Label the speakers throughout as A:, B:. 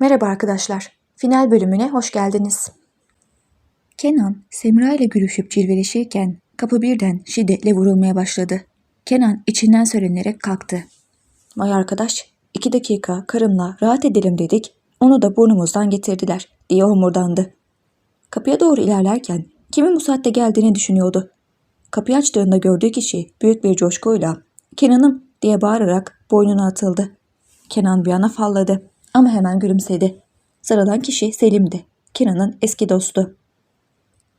A: Merhaba arkadaşlar. Final bölümüne hoş geldiniz. Kenan, Semra ile gülüşüp cilveleşirken kapı birden şiddetle vurulmaya başladı. Kenan içinden söylenerek kalktı. Vay arkadaş, iki dakika karımla rahat edelim dedik, onu da burnumuzdan getirdiler diye homurdandı. Kapıya doğru ilerlerken kimin bu saatte geldiğini düşünüyordu. Kapıyı açtığında gördüğü kişi büyük bir coşkuyla Kenan'ım diye bağırarak boynuna atıldı. Kenan bir ana falladı ama hemen gülümsedi. Sarılan kişi Selim'di. Kenan'ın eski dostu.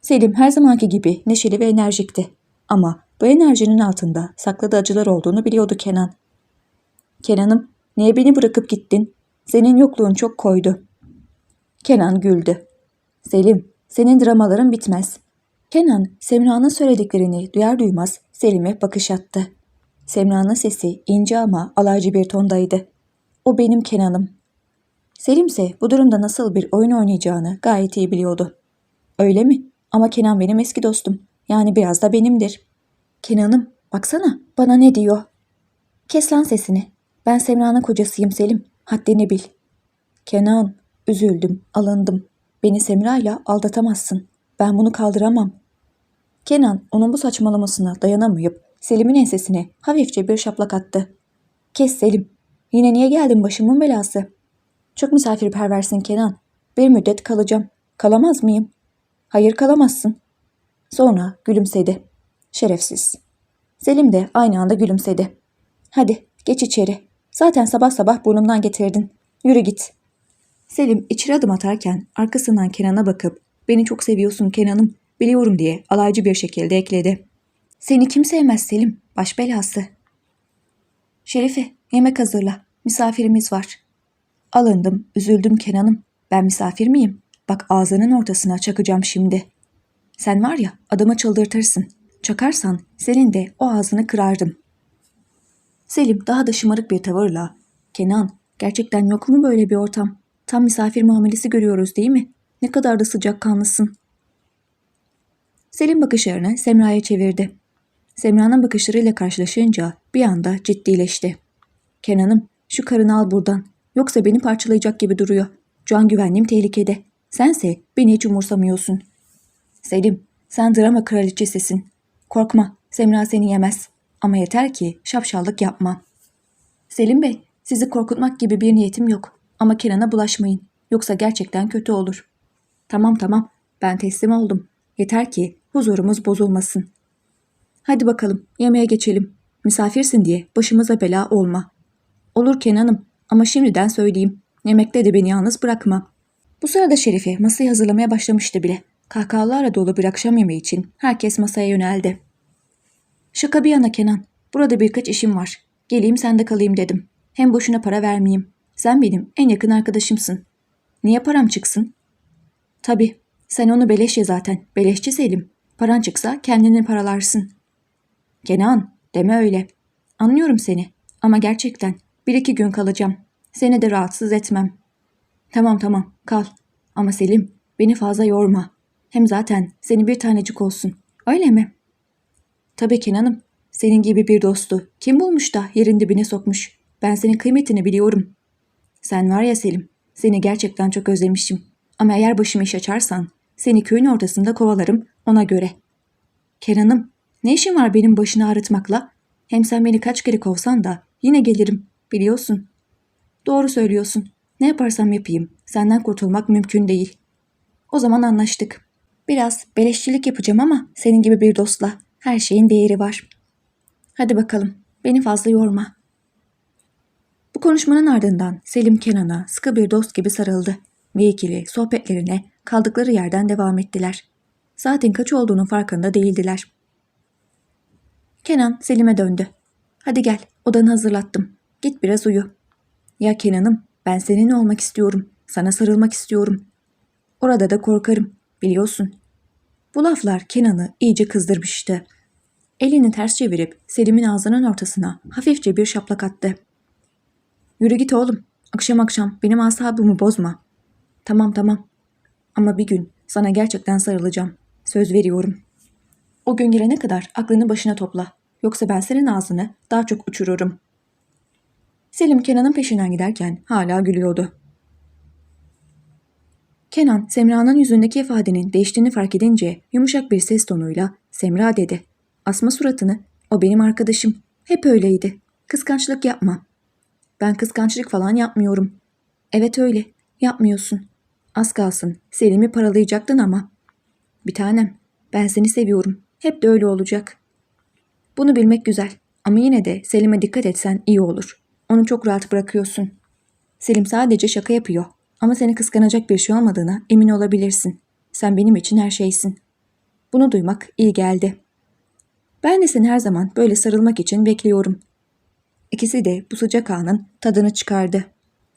A: Selim her zamanki gibi neşeli ve enerjikti. Ama bu enerjinin altında sakladığı acılar olduğunu biliyordu Kenan. Kenan'ım niye beni bırakıp gittin? Senin yokluğun çok koydu. Kenan güldü. Selim, senin dramaların bitmez. Kenan, Semra'nın söylediklerini duyar duymaz Selim'e bakış attı. Semra'nın sesi ince ama alaycı bir tondaydı. O benim Kenan'ım. Selim ise bu durumda nasıl bir oyun oynayacağını gayet iyi biliyordu. Öyle mi? Ama Kenan benim eski dostum. Yani biraz da benimdir. Kenan'ım, baksana bana ne diyor? Kes lan sesini. Ben Semra'nın kocasıyım Selim. Haddini bil. Kenan, üzüldüm, alındım. Beni Semra'yla aldatamazsın. Ben bunu kaldıramam. Kenan onun bu saçmalamasına dayanamayıp Selim'in ensesine hafifçe bir şaplak attı. Kes Selim. Yine niye geldin başımın belası? Çok misafirperversin Kenan. Bir müddet kalacağım. Kalamaz mıyım? Hayır kalamazsın. Sonra gülümsedi. Şerefsiz. Selim de aynı anda gülümsedi. Hadi geç içeri. Zaten sabah sabah burnumdan getirdin. Yürü git. Selim içeri adım atarken arkasından Kenan'a bakıp beni çok seviyorsun Kenan'ım biliyorum diye alaycı bir şekilde ekledi. Seni kim sevmez Selim? Baş belası. Şerife yemek hazırla. Misafirimiz var. Alındım, üzüldüm Kenan'ım. Ben misafir miyim? Bak ağzının ortasına çakacağım şimdi. Sen var ya adamı çıldırtırsın. Çakarsan senin de o ağzını kırardım. Selim daha da şımarık bir tavırla. Kenan gerçekten yok mu böyle bir ortam? Tam misafir muamelesi görüyoruz değil mi? Ne kadar da sıcakkanlısın. Selim bakışlarını Semra'ya çevirdi. Semra'nın bakışlarıyla karşılaşınca bir anda ciddileşti. Kenan'ım şu karını al buradan. Yoksa beni parçalayacak gibi duruyor. Can güvenliğim tehlikede. Sense beni hiç umursamıyorsun. Selim, sen drama kraliçesisin. Korkma, Semra seni yemez. Ama yeter ki şapşallık yapma. Selim Bey, sizi korkutmak gibi bir niyetim yok. Ama Kenan'a bulaşmayın. Yoksa gerçekten kötü olur. Tamam tamam, ben teslim oldum. Yeter ki huzurumuz bozulmasın. Hadi bakalım, yemeğe geçelim. Misafirsin diye başımıza bela olma. Olur Kenan'ım ama şimdiden söyleyeyim. Yemekte de beni yalnız bırakma. Bu sırada Şerife masayı hazırlamaya başlamıştı bile. Kahkahalarla dolu bir akşam yemeği için herkes masaya yöneldi. Şaka bir yana Kenan. Burada birkaç işim var. Geleyim sen de kalayım dedim. Hem boşuna para vermeyeyim. Sen benim en yakın arkadaşımsın. Niye param çıksın? Tabii. Sen onu beleş ye zaten. Beleşçi Selim. Paran çıksa kendini paralarsın. Kenan, deme öyle. Anlıyorum seni. Ama gerçekten bir iki gün kalacağım. Seni de rahatsız etmem. Tamam tamam kal. Ama Selim beni fazla yorma. Hem zaten seni bir tanecik olsun. Öyle mi? Tabii Kenan'ım. Senin gibi bir dostu kim bulmuş da yerin dibine sokmuş. Ben senin kıymetini biliyorum. Sen var ya Selim, seni gerçekten çok özlemişim. Ama eğer başımı iş açarsan seni köyün ortasında kovalarım ona göre. Kenan'ım, ne işin var benim başını ağrıtmakla? Hem sen beni kaç kere kovsan da yine gelirim, biliyorsun. Doğru söylüyorsun. Ne yaparsam yapayım, senden kurtulmak mümkün değil. O zaman anlaştık. Biraz beleşçilik yapacağım ama senin gibi bir dostla her şeyin değeri var. Hadi bakalım, beni fazla yorma. Bu konuşmanın ardından Selim Kenan'a sıkı bir dost gibi sarıldı ve ikili sohbetlerine kaldıkları yerden devam ettiler. Saatin kaç olduğunun farkında değildiler. Kenan Selim'e döndü. Hadi gel, odanı hazırlattım. Git biraz uyu. Ya Kenan'ım, ben seninle olmak istiyorum. Sana sarılmak istiyorum. Orada da korkarım, biliyorsun. Bu laflar Kenan'ı iyice kızdırmıştı. Elini ters çevirip Selim'in ağzının ortasına hafifçe bir şaplak attı. Yürü git oğlum. Akşam akşam benim asabımı bozma. Tamam tamam. Ama bir gün sana gerçekten sarılacağım. Söz veriyorum. O gün gelene kadar aklını başına topla. Yoksa ben senin ağzını daha çok uçururum. Selim Kenan'ın peşinden giderken hala gülüyordu. Kenan, Semra'nın yüzündeki ifadenin değiştiğini fark edince yumuşak bir ses tonuyla Semra dedi. Asma suratını. O benim arkadaşım. Hep öyleydi. Kıskançlık yapma. Ben kıskançlık falan yapmıyorum. Evet öyle. Yapmıyorsun. Az kalsın. Selim'i paralayacaktın ama. Bir tanem. Ben seni seviyorum. Hep de öyle olacak. Bunu bilmek güzel. Ama yine de Selim'e dikkat etsen iyi olur. Onu çok rahat bırakıyorsun. Selim sadece şaka yapıyor. Ama seni kıskanacak bir şey olmadığına emin olabilirsin. Sen benim için her şeysin. Bunu duymak iyi geldi. Ben de seni her zaman böyle sarılmak için bekliyorum. İkisi de bu sıcak anın tadını çıkardı.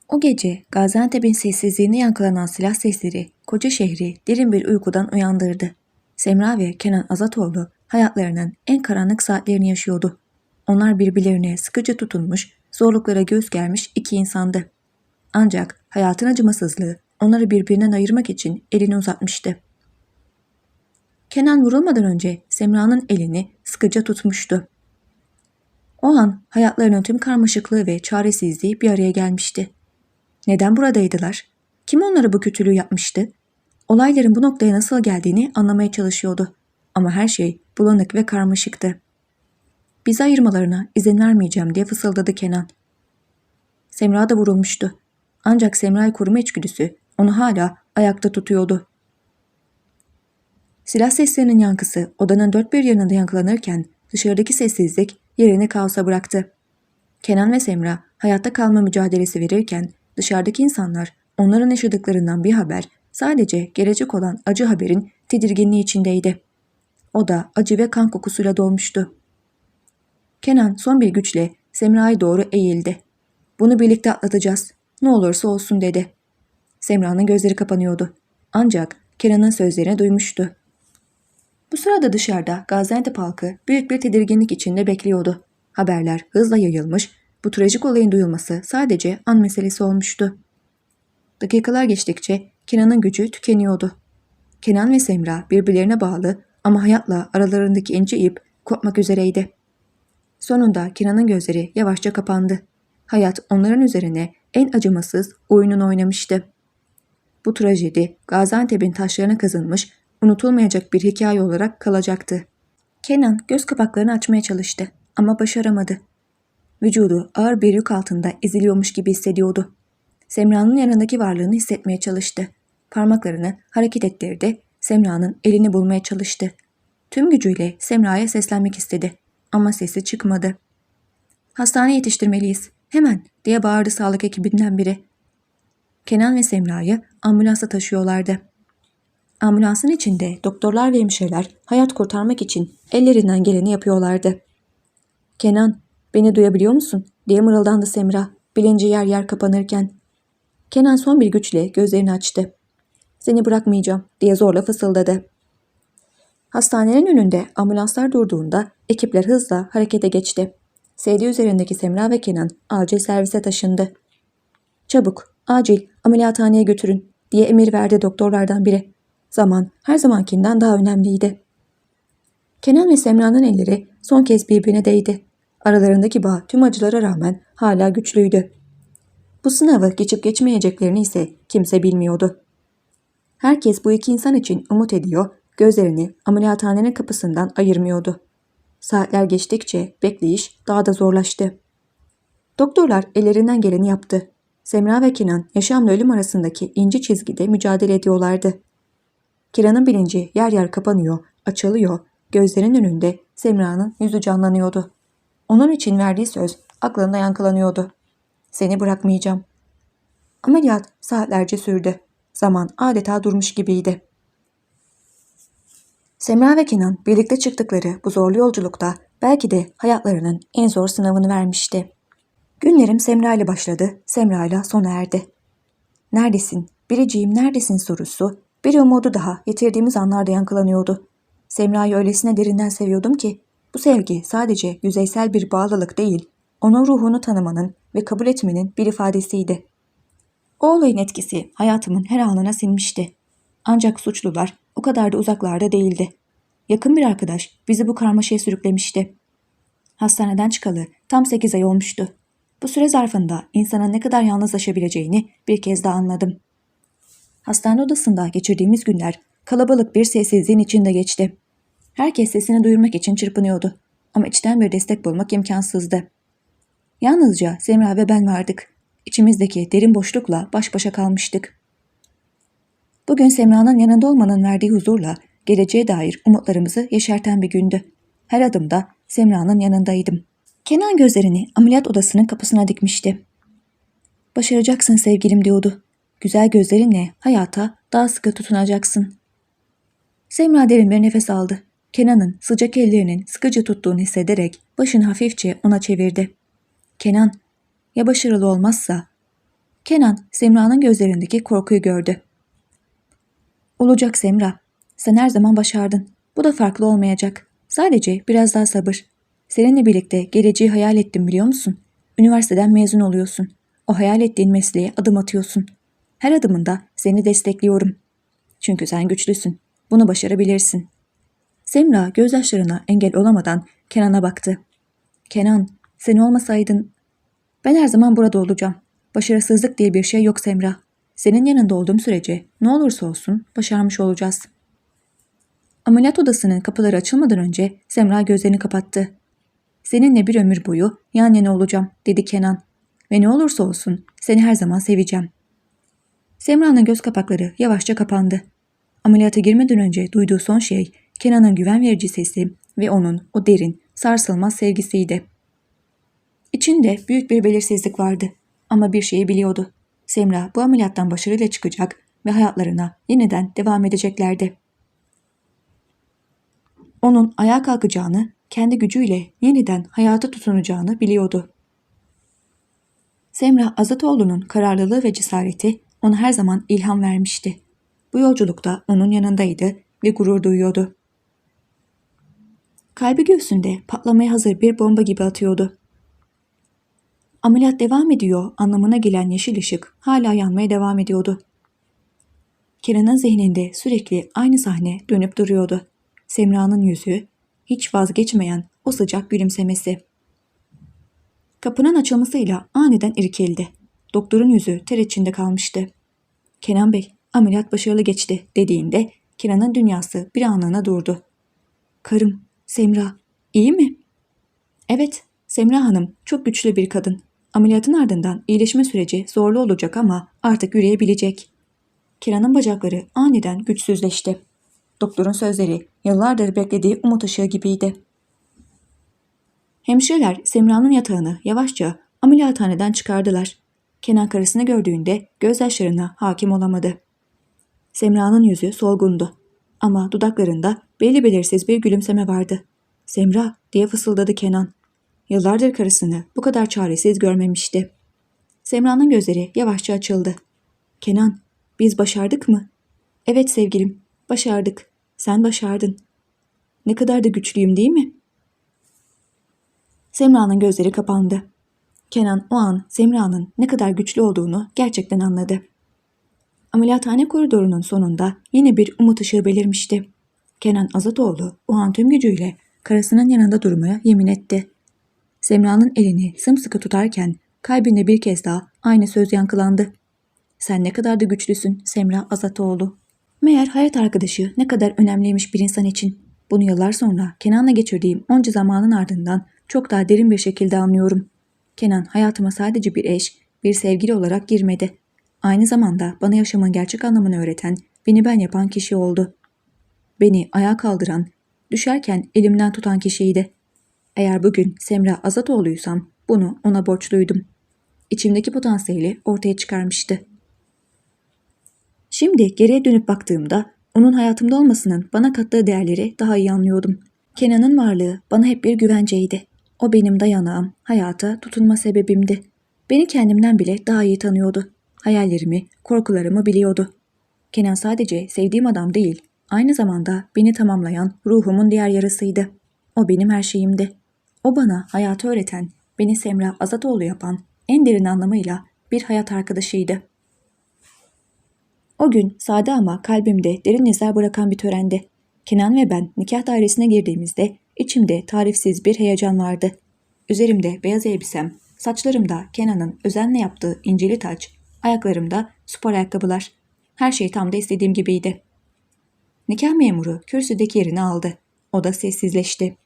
A: O gece Gaziantep'in sessizliğine yankılanan silah sesleri koca şehri derin bir uykudan uyandırdı. Semra ve Kenan Azatoğlu hayatlarının en karanlık saatlerini yaşıyordu. Onlar birbirlerine sıkıcı tutunmuş, zorluklara göz germiş iki insandı. Ancak hayatın acımasızlığı onları birbirinden ayırmak için elini uzatmıştı. Kenan vurulmadan önce Semra'nın elini sıkıca tutmuştu. O an hayatlarının tüm karmaşıklığı ve çaresizliği bir araya gelmişti. Neden buradaydılar? Kim onlara bu kötülüğü yapmıştı? Olayların bu noktaya nasıl geldiğini anlamaya çalışıyordu. Ama her şey bulanık ve karmaşıktı. Bizi ayırmalarına izin vermeyeceğim diye fısıldadı Kenan. Semra da vurulmuştu. Ancak Semra'yı koruma içgüdüsü onu hala ayakta tutuyordu. Silah seslerinin yankısı odanın dört bir yanında yankılanırken dışarıdaki sessizlik yerini kaosa bıraktı. Kenan ve Semra hayatta kalma mücadelesi verirken dışarıdaki insanlar onların yaşadıklarından bir haber sadece gelecek olan acı haberin tedirginliği içindeydi. O da acı ve kan kokusuyla dolmuştu. Kenan son bir güçle Semra'ya doğru eğildi. Bunu birlikte atlatacağız. Ne olursa olsun dedi. Semra'nın gözleri kapanıyordu. Ancak Kenan'ın sözlerini duymuştu. Bu sırada dışarıda Gaziantep halkı büyük bir tedirginlik içinde bekliyordu. Haberler hızla yayılmış, bu trajik olayın duyulması sadece an meselesi olmuştu. Dakikalar geçtikçe Kenan'ın gücü tükeniyordu. Kenan ve Semra birbirlerine bağlı ama hayatla aralarındaki ince ip kopmak üzereydi. Sonunda Kenan'ın gözleri yavaşça kapandı. Hayat onların üzerine en acımasız oyununu oynamıştı. Bu trajedi Gaziantep'in taşlarına kazınmış, unutulmayacak bir hikaye olarak kalacaktı. Kenan göz kapaklarını açmaya çalıştı ama başaramadı. Vücudu ağır bir yük altında eziliyormuş gibi hissediyordu. Semra'nın yanındaki varlığını hissetmeye çalıştı. Parmaklarını hareket ettirdi, Semra'nın elini bulmaya çalıştı. Tüm gücüyle Semra'ya seslenmek istedi ama sesi çıkmadı. Hastane yetiştirmeliyiz. Hemen diye bağırdı sağlık ekibinden biri. Kenan ve Semra'yı ambulansa taşıyorlardı. Ambulansın içinde doktorlar ve hemşireler hayat kurtarmak için ellerinden geleni yapıyorlardı. Kenan, beni duyabiliyor musun? diye mırıldandı Semra, bilinci yer yer kapanırken. Kenan son bir güçle gözlerini açtı. Seni bırakmayacağım diye zorla fısıldadı. Hastanenin önünde ambulanslar durduğunda ekipler hızla harekete geçti. Seydi üzerindeki Semra ve Kenan acil servise taşındı. Çabuk, acil, ameliyathaneye götürün diye emir verdi doktorlardan biri. Zaman her zamankinden daha önemliydi. Kenan ve Semra'nın elleri son kez birbirine değdi. Aralarındaki bağ tüm acılara rağmen hala güçlüydü. Bu sınavı geçip geçmeyeceklerini ise kimse bilmiyordu. Herkes bu iki insan için umut ediyor, gözlerini ameliyathanenin kapısından ayırmıyordu. Saatler geçtikçe bekleyiş daha da zorlaştı. Doktorlar ellerinden geleni yaptı. Semra ve Kenan yaşamla ölüm arasındaki ince çizgide mücadele ediyorlardı. Kenan'ın bilinci yer yer kapanıyor, açılıyor, gözlerin önünde Semra'nın yüzü canlanıyordu. Onun için verdiği söz aklında yankılanıyordu. Seni bırakmayacağım. Ameliyat saatlerce sürdü. Zaman adeta durmuş gibiydi. Semra ve Kenan birlikte çıktıkları bu zorlu yolculukta belki de hayatlarının en zor sınavını vermişti. Günlerim Semra ile başladı, Semra ile sona erdi. Neredesin, biriciğim neredesin sorusu bir umudu daha yitirdiğimiz anlarda yankılanıyordu. Semra'yı öylesine derinden seviyordum ki bu sevgi sadece yüzeysel bir bağlılık değil, onun ruhunu tanımanın ve kabul etmenin bir ifadesiydi. O olayın etkisi hayatımın her anına sinmişti. Ancak suçlular o kadar da uzaklarda değildi. Yakın bir arkadaş bizi bu karmaşaya sürüklemişti. Hastaneden çıkalı tam 8 ay olmuştu. Bu süre zarfında insanın ne kadar yalnızlaşabileceğini bir kez daha anladım. Hastane odasında geçirdiğimiz günler kalabalık bir sessizliğin içinde geçti. Herkes sesini duyurmak için çırpınıyordu ama içten bir destek bulmak imkansızdı. Yalnızca Semra ve ben vardık. İçimizdeki derin boşlukla baş başa kalmıştık. Bugün Semra'nın yanında olmanın verdiği huzurla geleceğe dair umutlarımızı yeşerten bir gündü. Her adımda Semra'nın yanındaydım. Kenan gözlerini ameliyat odasının kapısına dikmişti. Başaracaksın sevgilim diyordu. Güzel gözlerinle hayata daha sıkı tutunacaksın. Semra derin bir nefes aldı. Kenan'ın sıcak ellerinin sıkıcı tuttuğunu hissederek başını hafifçe ona çevirdi. Kenan, ya başarılı olmazsa? Kenan, Semra'nın gözlerindeki korkuyu gördü. Olacak Semra. Sen her zaman başardın. Bu da farklı olmayacak. Sadece biraz daha sabır. Seninle birlikte geleceği hayal ettim biliyor musun? Üniversiteden mezun oluyorsun. O hayal ettiğin mesleğe adım atıyorsun. Her adımında seni destekliyorum. Çünkü sen güçlüsün. Bunu başarabilirsin. Semra gözyaşlarına engel olamadan Kenan'a baktı. Kenan, sen olmasaydın... Ben her zaman burada olacağım. Başarısızlık diye bir şey yok Semra. Senin yanında olduğum sürece ne olursa olsun başarmış olacağız. Ameliyat odasının kapıları açılmadan önce Semra gözlerini kapattı. Seninle bir ömür boyu yan yana olacağım dedi Kenan. Ve ne olursa olsun seni her zaman seveceğim. Semra'nın göz kapakları yavaşça kapandı. Ameliyata girmeden önce duyduğu son şey Kenan'ın güven verici sesi ve onun o derin, sarsılmaz sevgisiydi. İçinde büyük bir belirsizlik vardı ama bir şeyi biliyordu. Semra bu ameliyattan başarıyla çıkacak ve hayatlarına yeniden devam edeceklerdi. Onun ayağa kalkacağını, kendi gücüyle yeniden hayata tutunacağını biliyordu. Semra Azatoğlu'nun kararlılığı ve cesareti ona her zaman ilham vermişti. Bu yolculukta onun yanındaydı ve gurur duyuyordu. Kalbi göğsünde patlamaya hazır bir bomba gibi atıyordu. Ameliyat devam ediyor anlamına gelen yeşil ışık hala yanmaya devam ediyordu. Kenan'ın zihninde sürekli aynı sahne dönüp duruyordu. Semra'nın yüzü, hiç vazgeçmeyen o sıcak gülümsemesi. Kapının açılmasıyla aniden irkildi. Doktorun yüzü ter içinde kalmıştı. Kenan Bey, ameliyat başarılı geçti dediğinde Kenan'ın dünyası bir anlığına durdu. Karım, Semra, iyi mi? Evet, Semra Hanım çok güçlü bir kadın. Ameliyatın ardından iyileşme süreci zorlu olacak ama artık yürüyebilecek. Kenan'ın bacakları aniden güçsüzleşti. Doktorun sözleri yıllardır beklediği umut ışığı gibiydi. Hemşireler Semra'nın yatağını yavaşça ameliyathaneden çıkardılar. Kenan karısını gördüğünde gözyaşlarına hakim olamadı. Semra'nın yüzü solgundu. Ama dudaklarında belli belirsiz bir gülümseme vardı. Semra diye fısıldadı Kenan. Yıllardır karısını bu kadar çaresiz görmemişti. Semra'nın gözleri yavaşça açıldı. Kenan, biz başardık mı? Evet sevgilim, başardık. Sen başardın. Ne kadar da güçlüyüm değil mi? Semra'nın gözleri kapandı. Kenan o an Semra'nın ne kadar güçlü olduğunu gerçekten anladı. Ameliyathane koridorunun sonunda yine bir umut ışığı belirmişti. Kenan Azatoğlu o an tüm gücüyle karısının yanında durmaya yemin etti. Semra'nın elini sımsıkı tutarken kalbinde bir kez daha aynı söz yankılandı. Sen ne kadar da güçlüsün Semra Azatoğlu. Meğer hayat arkadaşı ne kadar önemliymiş bir insan için. Bunu yıllar sonra Kenan'la geçirdiğim onca zamanın ardından çok daha derin bir şekilde anlıyorum. Kenan hayatıma sadece bir eş, bir sevgili olarak girmedi. Aynı zamanda bana yaşamın gerçek anlamını öğreten, beni ben yapan kişi oldu. Beni ayağa kaldıran, düşerken elimden tutan kişiydi. Eğer bugün Semra Azatoğlu'ysam bunu ona borçluydum. İçimdeki potansiyeli ortaya çıkarmıştı. Şimdi geriye dönüp baktığımda onun hayatımda olmasının bana kattığı değerleri daha iyi anlıyordum. Kenan'ın varlığı bana hep bir güvenceydi. O benim dayanağım, hayata tutunma sebebimdi. Beni kendimden bile daha iyi tanıyordu. Hayallerimi, korkularımı biliyordu. Kenan sadece sevdiğim adam değil, aynı zamanda beni tamamlayan ruhumun diğer yarısıydı. O benim her şeyimdi. O bana hayatı öğreten, beni Semra Azatoğlu yapan, en derin anlamıyla bir hayat arkadaşıydı. O gün sade ama kalbimde derin izler bırakan bir törendi. Kenan ve ben nikah dairesine girdiğimizde içimde tarifsiz bir heyecan vardı. Üzerimde beyaz elbisem, saçlarımda Kenan'ın özenle yaptığı inceli taç, ayaklarımda spor ayakkabılar. Her şey tam da istediğim gibiydi. Nikah memuru kürsüdeki yerini aldı. O da sessizleşti.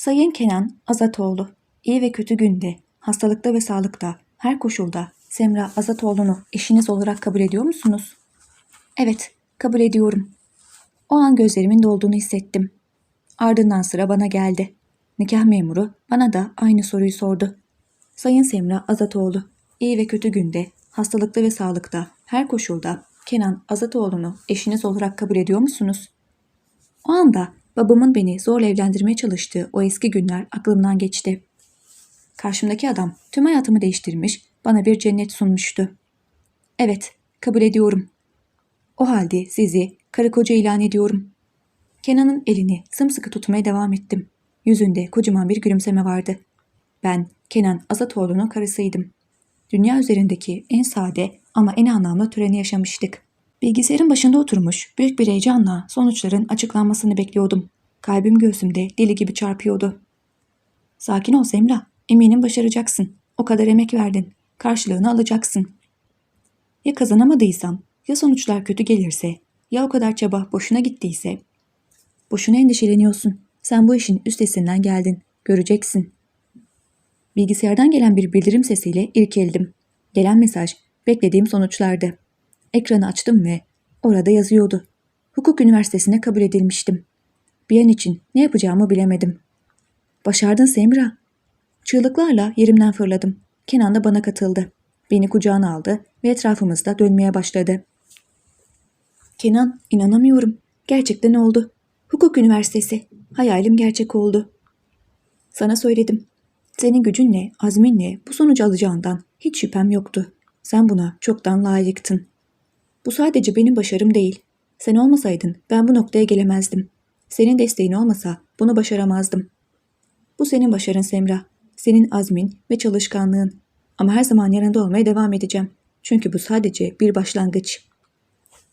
A: Sayın Kenan Azatoğlu, iyi ve kötü günde, hastalıkta ve sağlıkta, her koşulda Semra Azatoğlu'nu eşiniz olarak kabul ediyor musunuz? Evet, kabul ediyorum. O an gözlerimin dolduğunu hissettim. Ardından sıra bana geldi. Nikah memuru bana da aynı soruyu sordu. Sayın Semra Azatoğlu, iyi ve kötü günde, hastalıkta ve sağlıkta, her koşulda Kenan Azatoğlu'nu eşiniz olarak kabul ediyor musunuz? O anda babamın beni zorla evlendirmeye çalıştığı o eski günler aklımdan geçti. Karşımdaki adam tüm hayatımı değiştirmiş, bana bir cennet sunmuştu. Evet, kabul ediyorum. O halde sizi karı koca ilan ediyorum. Kenan'ın elini sımsıkı tutmaya devam ettim. Yüzünde kocaman bir gülümseme vardı. Ben Kenan Azatoğlu'nun karısıydım. Dünya üzerindeki en sade ama en anlamlı töreni yaşamıştık. Bilgisayarın başında oturmuş büyük bir heyecanla sonuçların açıklanmasını bekliyordum. Kalbim göğsümde deli gibi çarpıyordu. Sakin ol Semra. Eminim başaracaksın. O kadar emek verdin. Karşılığını alacaksın. Ya kazanamadıysam, ya sonuçlar kötü gelirse, ya o kadar çaba boşuna gittiyse. Boşuna endişeleniyorsun. Sen bu işin üstesinden geldin. Göreceksin. Bilgisayardan gelen bir bildirim sesiyle irkeldim. Gelen mesaj beklediğim sonuçlardı. Ekranı açtım ve orada yazıyordu. Hukuk üniversitesine kabul edilmiştim. Bir an için ne yapacağımı bilemedim. Başardın Semra. Çığlıklarla yerimden fırladım. Kenan da bana katıldı. Beni kucağına aldı ve etrafımızda dönmeye başladı. Kenan, inanamıyorum. Gerçekten oldu. Hukuk üniversitesi. Hayalim gerçek oldu. Sana söyledim. Senin gücünle, azminle bu sonucu alacağından hiç şüphem yoktu. Sen buna çoktan layıktın. Bu sadece benim başarım değil. Sen olmasaydın ben bu noktaya gelemezdim. Senin desteğin olmasa bunu başaramazdım. Bu senin başarın Semra. Senin azmin ve çalışkanlığın. Ama her zaman yanında olmaya devam edeceğim. Çünkü bu sadece bir başlangıç.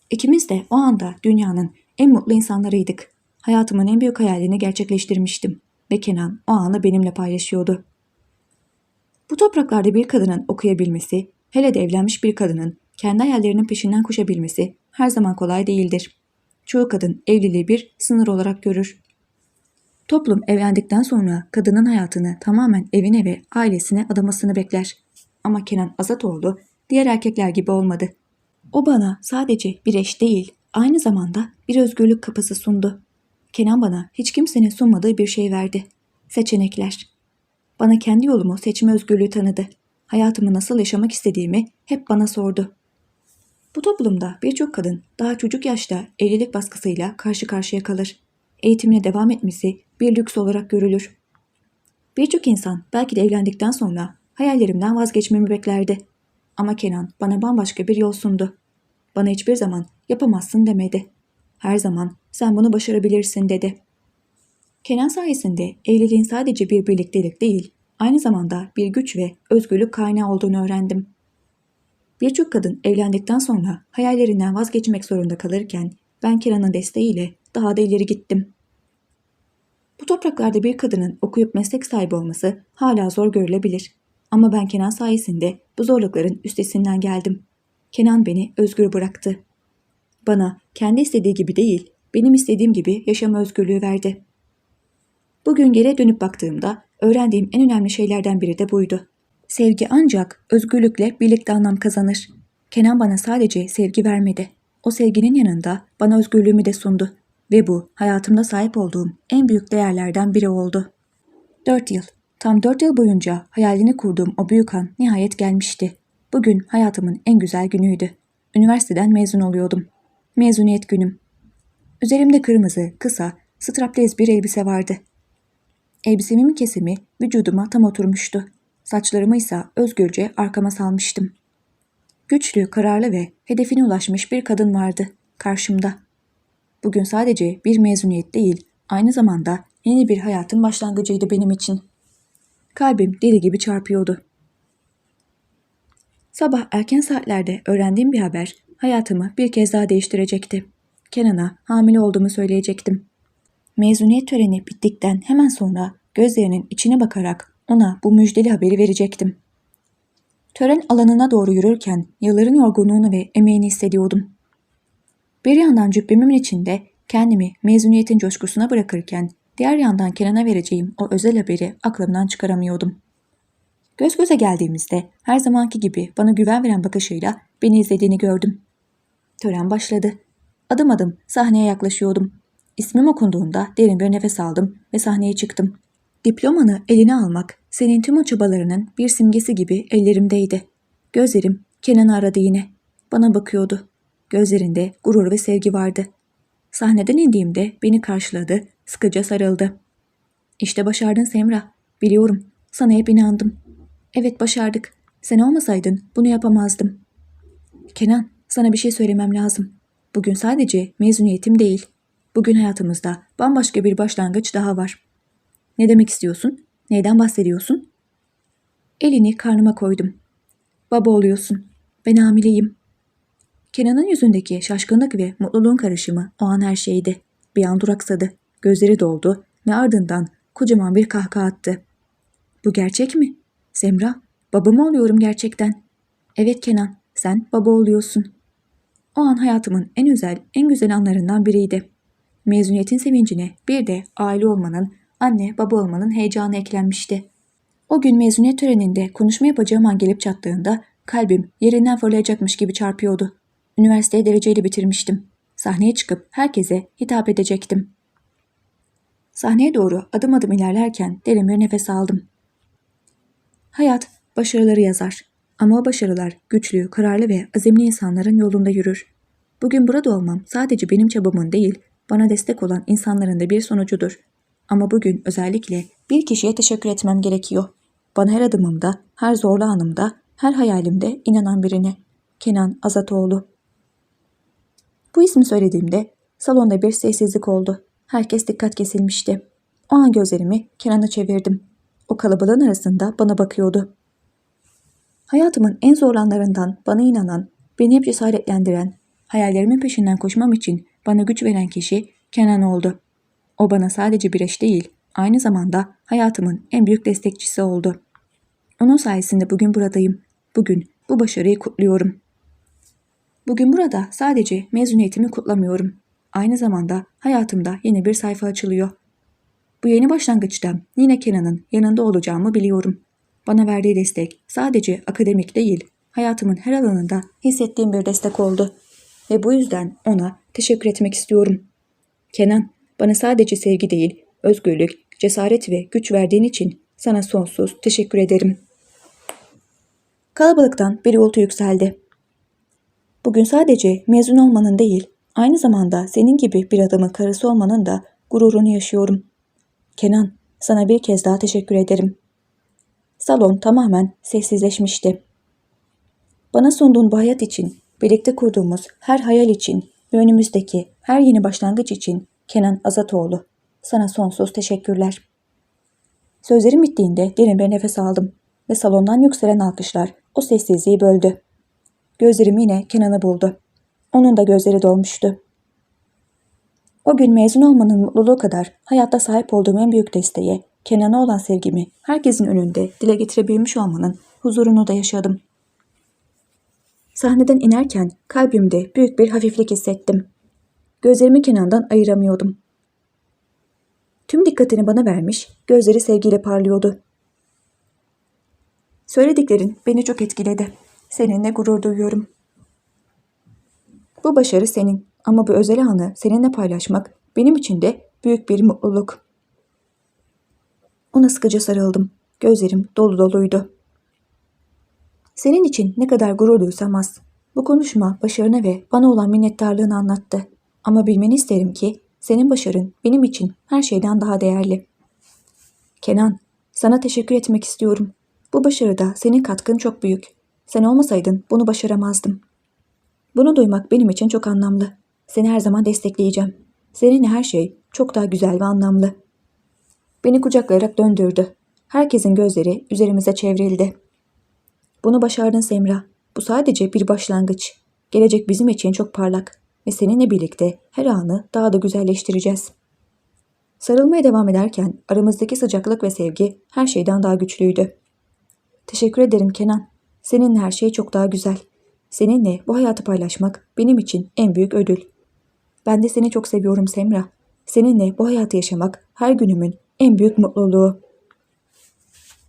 A: İkimiz de o anda dünyanın en mutlu insanlarıydık. Hayatımın en büyük hayalini gerçekleştirmiştim. Ve Kenan o anı benimle paylaşıyordu. Bu topraklarda bir kadının okuyabilmesi, hele de evlenmiş bir kadının kendi hayallerinin peşinden koşabilmesi her zaman kolay değildir. Çoğu kadın evliliği bir sınır olarak görür. Toplum evlendikten sonra kadının hayatını tamamen evine ve ailesine adamasını bekler. Ama Kenan Azatoğlu diğer erkekler gibi olmadı. O bana sadece bir eş değil, aynı zamanda bir özgürlük kapısı sundu. Kenan bana hiç kimsenin sunmadığı bir şey verdi. Seçenekler. Bana kendi yolumu seçme özgürlüğü tanıdı. Hayatımı nasıl yaşamak istediğimi hep bana sordu. Bu toplumda birçok kadın daha çocuk yaşta evlilik baskısıyla karşı karşıya kalır. Eğitimine devam etmesi bir lüks olarak görülür. Birçok insan belki de evlendikten sonra hayallerimden vazgeçmemi beklerdi. Ama Kenan bana bambaşka bir yol sundu. Bana hiçbir zaman yapamazsın demedi. Her zaman sen bunu başarabilirsin dedi. Kenan sayesinde evliliğin sadece bir birliktelik değil, aynı zamanda bir güç ve özgürlük kaynağı olduğunu öğrendim. Birçok kadın evlendikten sonra hayallerinden vazgeçmek zorunda kalırken ben Kenan'ın desteğiyle daha da ileri gittim. Bu topraklarda bir kadının okuyup meslek sahibi olması hala zor görülebilir. Ama ben Kenan sayesinde bu zorlukların üstesinden geldim. Kenan beni özgür bıraktı. Bana kendi istediği gibi değil, benim istediğim gibi yaşama özgürlüğü verdi. Bugün geriye dönüp baktığımda öğrendiğim en önemli şeylerden biri de buydu. Sevgi ancak özgürlükle birlikte anlam kazanır. Kenan bana sadece sevgi vermedi. O sevginin yanında bana özgürlüğümü de sundu. Ve bu hayatımda sahip olduğum en büyük değerlerden biri oldu. Dört yıl. Tam dört yıl boyunca hayalini kurduğum o büyük an nihayet gelmişti. Bugün hayatımın en güzel günüydü. Üniversiteden mezun oluyordum. Mezuniyet günüm. Üzerimde kırmızı, kısa, straplez bir elbise vardı. Elbisemin kesimi vücuduma tam oturmuştu. Saçlarımı ise özgürce arkama salmıştım. Güçlü, kararlı ve hedefine ulaşmış bir kadın vardı karşımda. Bugün sadece bir mezuniyet değil, aynı zamanda yeni bir hayatın başlangıcıydı benim için. Kalbim deli gibi çarpıyordu. Sabah erken saatlerde öğrendiğim bir haber hayatımı bir kez daha değiştirecekti. Kenan'a hamile olduğumu söyleyecektim. Mezuniyet töreni bittikten hemen sonra gözlerinin içine bakarak ona bu müjdeli haberi verecektim. Tören alanına doğru yürürken yılların yorgunluğunu ve emeğini hissediyordum. Bir yandan cübbemin içinde kendimi mezuniyetin coşkusuna bırakırken diğer yandan Kenan'a vereceğim o özel haberi aklımdan çıkaramıyordum. Göz göze geldiğimizde her zamanki gibi bana güven veren bakışıyla beni izlediğini gördüm. Tören başladı. Adım adım sahneye yaklaşıyordum. İsmim okunduğunda derin bir nefes aldım ve sahneye çıktım. Diplomanı eline almak senin tüm o çabalarının bir simgesi gibi ellerimdeydi. Gözlerim Kenan'ı aradı yine. Bana bakıyordu. Gözlerinde gurur ve sevgi vardı. Sahneden indiğimde beni karşıladı, sıkıca sarıldı. İşte başardın Semra. Biliyorum. Sana hep inandım. Evet başardık. Sen olmasaydın bunu yapamazdım. Kenan, sana bir şey söylemem lazım. Bugün sadece mezuniyetim değil. Bugün hayatımızda bambaşka bir başlangıç daha var. Ne demek istiyorsun? Neyden bahsediyorsun? Elini karnıma koydum. Baba oluyorsun. Ben hamileyim. Kenan'ın yüzündeki şaşkınlık ve mutluluğun karışımı o an her şeydi. Bir an duraksadı. Gözleri doldu ve ardından kocaman bir kahkaha attı. Bu gerçek mi? Semra, baba mı oluyorum gerçekten? Evet Kenan, sen baba oluyorsun. O an hayatımın en özel, en güzel anlarından biriydi. Mezuniyetin sevincine bir de aile olmanın, anne baba olmanın heyecanı eklenmişti. O gün mezuniyet töreninde konuşma yapacağım an gelip çattığında kalbim yerinden fırlayacakmış gibi çarpıyordu. Üniversiteyi dereceyle bitirmiştim. Sahneye çıkıp herkese hitap edecektim. Sahneye doğru adım adım ilerlerken derin bir nefes aldım. Hayat başarıları yazar. Ama o başarılar güçlü, kararlı ve azimli insanların yolunda yürür. Bugün burada olmam sadece benim çabamın değil, bana destek olan insanların da bir sonucudur. Ama bugün özellikle bir kişiye teşekkür etmem gerekiyor. Bana her adımımda, her zorlu anımda, her hayalimde inanan birine. Kenan Azatoğlu. Bu ismi söylediğimde salonda bir sessizlik oldu. Herkes dikkat kesilmişti. O an gözlerimi Kenan'a çevirdim. O kalabalığın arasında bana bakıyordu. Hayatımın en zor anlarından bana inanan, beni hep cesaretlendiren, hayallerimin peşinden koşmam için bana güç veren kişi Kenan oldu. O bana sadece bir eş değil, aynı zamanda hayatımın en büyük destekçisi oldu. Onun sayesinde bugün buradayım. Bugün bu başarıyı kutluyorum. Bugün burada sadece mezuniyetimi kutlamıyorum. Aynı zamanda hayatımda yeni bir sayfa açılıyor. Bu yeni başlangıçta yine Kenan'ın yanında olacağımı biliyorum. Bana verdiği destek sadece akademik değil, hayatımın her alanında hissettiğim bir destek oldu. Ve bu yüzden ona teşekkür etmek istiyorum. Kenan, bana sadece sevgi değil, özgürlük, cesaret ve güç verdiğin için sana sonsuz teşekkür ederim. Kalabalıktan bir uğultu yükseldi. Bugün sadece mezun olmanın değil, aynı zamanda senin gibi bir adamın karısı olmanın da gururunu yaşıyorum. Kenan, sana bir kez daha teşekkür ederim. Salon tamamen sessizleşmişti. Bana sunduğun bu hayat için, birlikte kurduğumuz her hayal için önümüzdeki her yeni başlangıç için Kenan Azatoğlu, sana sonsuz teşekkürler. Sözlerim bittiğinde derin bir nefes aldım ve salondan yükselen alkışlar o sessizliği böldü. Gözlerim yine Kenan'ı buldu. Onun da gözleri dolmuştu. O gün mezun olmanın mutluluğu kadar hayatta sahip olduğum en büyük desteğe, Kenan'a olan sevgimi herkesin önünde dile getirebilmiş olmanın huzurunu da yaşadım. Sahneden inerken kalbimde büyük bir hafiflik hissettim. Gözlerimi Kenan'dan ayıramıyordum. Tüm dikkatini bana vermiş, gözleri sevgiyle parlıyordu. Söylediklerin beni çok etkiledi. Seninle gurur duyuyorum. Bu başarı senin ama bu özel anı seninle paylaşmak benim için de büyük bir mutluluk. Ona sıkıca sarıldım. Gözlerim dolu doluydu. Senin için ne kadar gurur duysam az. Bu konuşma başarına ve bana olan minnettarlığını anlattı. Ama bilmeni isterim ki senin başarın benim için her şeyden daha değerli. Kenan, sana teşekkür etmek istiyorum. Bu başarıda senin katkın çok büyük. Sen olmasaydın bunu başaramazdım. Bunu duymak benim için çok anlamlı. Seni her zaman destekleyeceğim. Seninle her şey çok daha güzel ve anlamlı. Beni kucaklayarak döndürdü. Herkesin gözleri üzerimize çevrildi. Bunu başardın Semra. Bu sadece bir başlangıç. Gelecek bizim için çok parlak ve seninle birlikte her anı daha da güzelleştireceğiz. Sarılmaya devam ederken aramızdaki sıcaklık ve sevgi her şeyden daha güçlüydü. Teşekkür ederim Kenan. Seninle her şey çok daha güzel. Seninle bu hayatı paylaşmak benim için en büyük ödül. Ben de seni çok seviyorum Semra. Seninle bu hayatı yaşamak her günümün en büyük mutluluğu.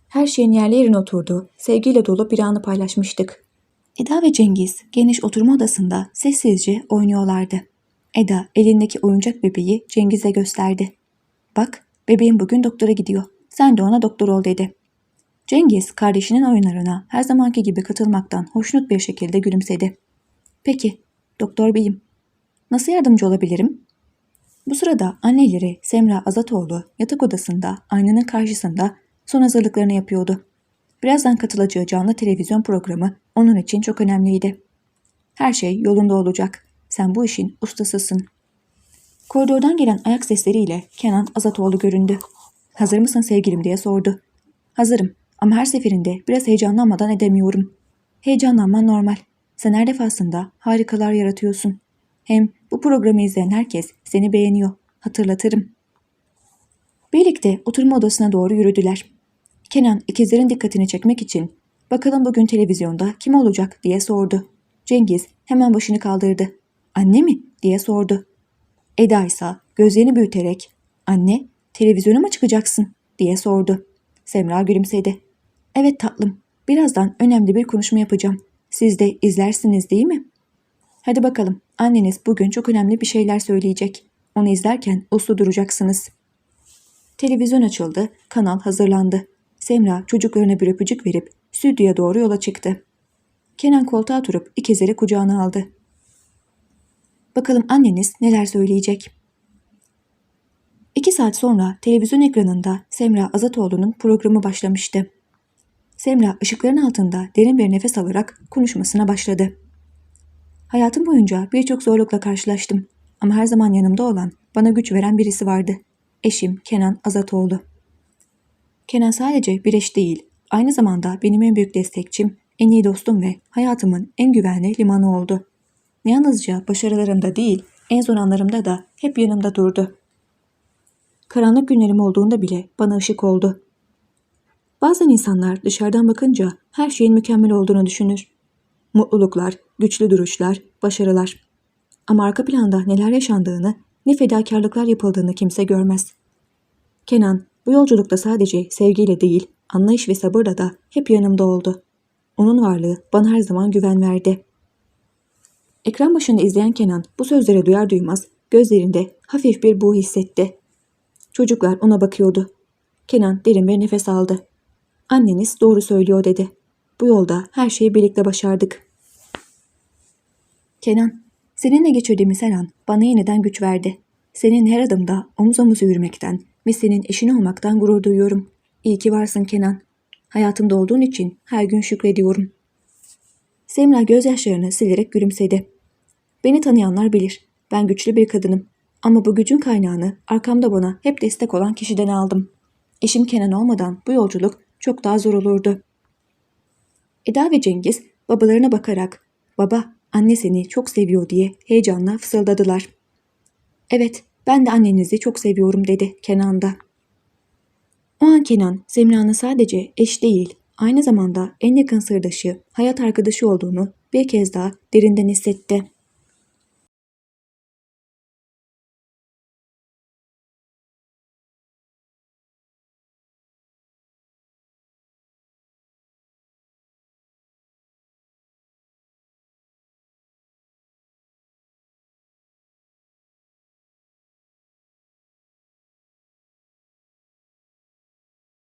A: Her şeyin yerli yerine oturduğu, sevgiyle dolu bir anı paylaşmıştık. Eda ve Cengiz geniş oturma odasında sessizce oynuyorlardı. Eda elindeki oyuncak bebeği Cengiz'e gösterdi. Bak, bebeğim bugün doktora gidiyor. Sen de ona doktor ol dedi. Cengiz kardeşinin oyunlarına her zamanki gibi katılmaktan hoşnut bir şekilde gülümsedi. Peki, doktor beyim. Nasıl yardımcı olabilirim? Bu sırada anneleri Semra Azatoğlu yatak odasında aynanın karşısında son hazırlıklarını yapıyordu. Birazdan katılacağı canlı televizyon programı onun için çok önemliydi. Her şey yolunda olacak. Sen bu işin ustasısın. Koridordan gelen ayak sesleriyle Kenan Azatoğlu göründü. Hazır mısın sevgilim diye sordu. Hazırım ama her seferinde biraz heyecanlanmadan edemiyorum. Heyecanlanman normal. Sen her defasında harikalar yaratıyorsun. Hem bu programı izleyen herkes seni beğeniyor. Hatırlatırım. Birlikte oturma odasına doğru yürüdüler. Kenan ikizlerin dikkatini çekmek için bakalım bugün televizyonda kim olacak diye sordu. Cengiz hemen başını kaldırdı. Anne mi diye sordu. Eda ise gözlerini büyüterek anne televizyona mı çıkacaksın diye sordu. Semra gülümsedi. Evet tatlım birazdan önemli bir konuşma yapacağım. Siz de izlersiniz değil mi? Hadi bakalım anneniz bugün çok önemli bir şeyler söyleyecek. Onu izlerken uslu duracaksınız. Televizyon açıldı, kanal hazırlandı. Semra çocuklarına bir öpücük verip stüdyoya doğru yola çıktı. Kenan koltuğa oturup ikizleri kucağına aldı. Bakalım anneniz neler söyleyecek? İki saat sonra televizyon ekranında Semra Azatoğlu'nun programı başlamıştı. Semra ışıkların altında derin bir nefes alarak konuşmasına başladı. Hayatım boyunca birçok zorlukla karşılaştım ama her zaman yanımda olan, bana güç veren birisi vardı. Eşim Kenan Azatoğlu. Kenan sadece bir eş değil, aynı zamanda benim en büyük destekçim, en iyi dostum ve hayatımın en güvenli limanı oldu. Yalnızca başarılarımda değil, en zor anlarımda da hep yanımda durdu. Karanlık günlerim olduğunda bile bana ışık oldu. Bazen insanlar dışarıdan bakınca her şeyin mükemmel olduğunu düşünür. Mutluluklar, güçlü duruşlar, başarılar. Ama arka planda neler yaşandığını, ne fedakarlıklar yapıldığını kimse görmez. Kenan bu yolculukta sadece sevgiyle değil, anlayış ve sabırla da hep yanımda oldu. Onun varlığı bana her zaman güven verdi. Ekran başında izleyen Kenan bu sözleri duyar duymaz gözlerinde hafif bir buğu hissetti. Çocuklar ona bakıyordu. Kenan derin bir nefes aldı. Anneniz doğru söylüyor dedi. Bu yolda her şeyi birlikte başardık. Kenan, seninle geçirdiğimiz her an bana yeniden güç verdi. Senin her adımda omuz omuz yürümekten ve senin eşin olmaktan gurur duyuyorum. İyi ki varsın Kenan. Hayatımda olduğun için her gün şükrediyorum. Semra gözyaşlarını silerek gülümsedi. Beni tanıyanlar bilir. Ben güçlü bir kadınım. Ama bu gücün kaynağını arkamda bana hep destek olan kişiden aldım. Eşim Kenan olmadan bu yolculuk çok daha zor olurdu. Eda ve Cengiz babalarına bakarak baba anne seni çok seviyor diye heyecanla fısıldadılar. Evet ben de annenizi çok seviyorum dedi Kenan da. O an Kenan Semra'nın sadece eş değil aynı zamanda en yakın sırdaşı, hayat arkadaşı olduğunu bir kez daha derinden hissetti.